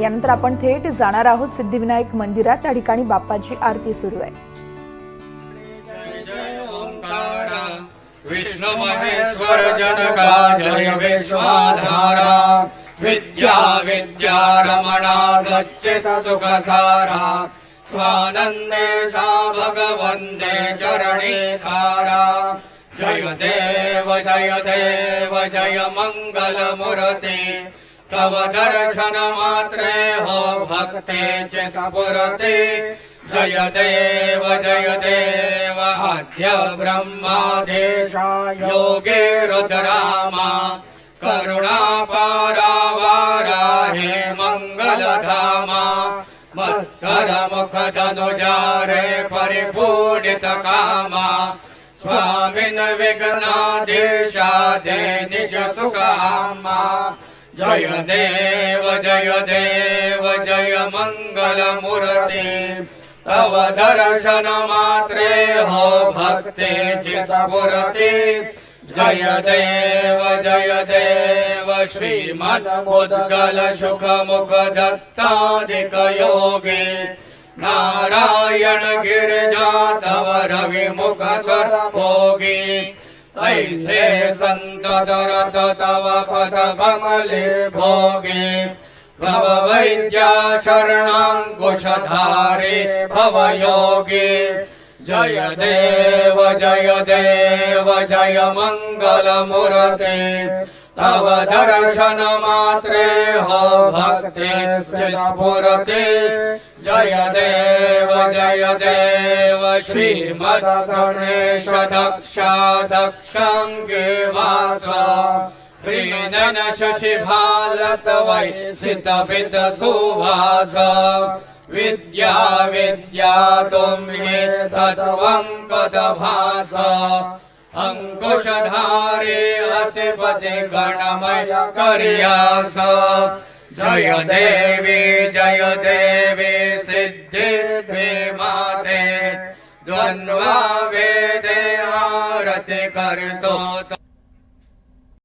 यानंतर आपण थेट जाणार आहोत सिद्धिविनायक मंदिरात. त्या ठिकाणी बाप्पाची आरती सुरू आहे. विष्णु महेश्वर जनका जय विश्वाधारा विद्या विद्या रमणा सच्चित सुख सारा सा भगवन्दे चरणी खारा जय देव जय देव जय मंगल मूर्ती तव दर्शन मात्रे हो भक्तेचे स्फुरते जय देव जय देव आद्य ब्रह्मादेशा योगे रुद्रामा करुणा पारावारा हे मंगलधामा मत्सर मुख धनुजारे परिपूर्णित कामा स्वामिन विघ्नादेशा दे निज सुखामा जय देव जय देव जय मङ्गलमूरति तव दर्शन मात्रे हो भक्ते स्फुरति जय देव जय देव श्रीमद् सुखमुख दत्ताधिक नारायण गिरिजा तव रविमुख सत् ऐसे संत दरत तव पद कमले भोगे भव वैद्या शरणाङ्कुशधारे भव योगे जय देव जय देव जय मंगल मूर्ते तव दर्शन मात्रे हो भक्ति स्फुरते। जय देव जय देव। श्रीमद गणेश दक्षा दक्षाङ्गे वास शशि भालत वै सितपित सुवास विद्या विद्या तुम्हे तत्त्वं पदभास। अङ्कुशधारे असि पते गणमय कर्यास जय देवी जय देवी। माते द्वन्द्वा वेदे आरती करतो